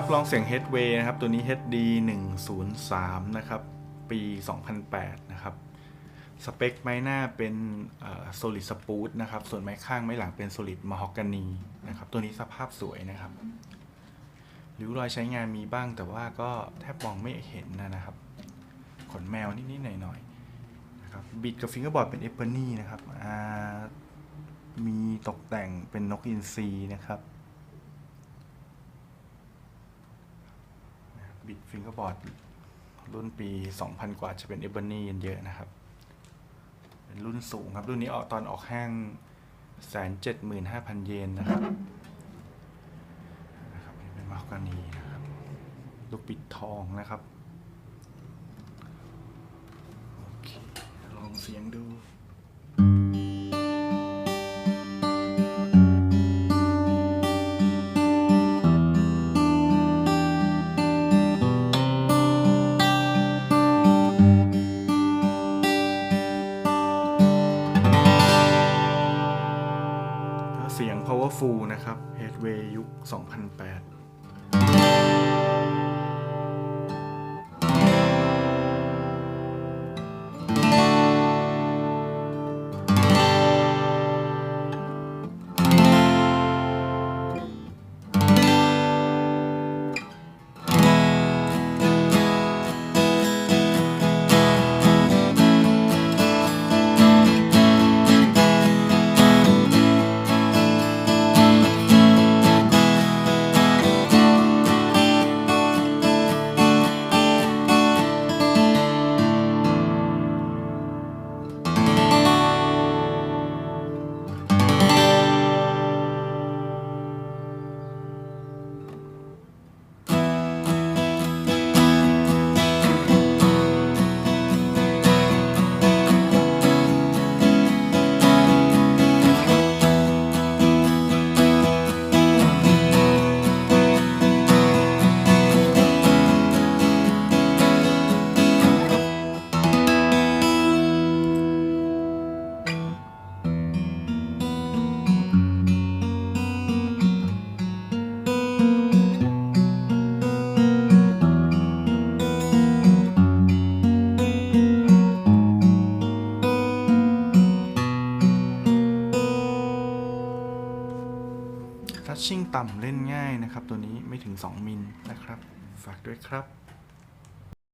ครับ ลองเสียง Headway นะครับ ตัวนี้ HD 103 นะครับ ปี 2008 นะครับ สเปคไม้หน้าเป็น Solid Spruce นะครับ ส่วนไม้ข้างไม้หลังเป็น Solid Mahogany นะครับ ตัวนี้สภาพสวยนะครับริ้วรอยใช้งานมีบ้างแต่ว่าก็แทบมองไม่เห็นนะนะครับ ขนแมวนิดๆหน่อยๆนะครับบิดกับฟิงเกอร์บอร์ดเป็น Ebony นะครับมีตกแต่งเป็นนกอินทรีนะครับ บิดฟิงเกอร์บอร์ดรุ่นปี 2000 กว่าจะเป็น Ebony เยอะนะครับเป็นรุ่นสูงครับ รุ่นนี้ออกตอนออกห้างแสนเจ็ดหมื่นห้าพันเยนนะครับนะครับนี่เป็นมาร์กานีนะครับ ลูกปิดทองนะครับ โอเค ลองเสียงดู เสียง powerful นะครับ Headway ยุค 2008 ชิ่งต่ำเล่นง่ายนะครับ ตัวนี้ไม่ถึง 2 มิลนะครับ ฝากด้วยครับ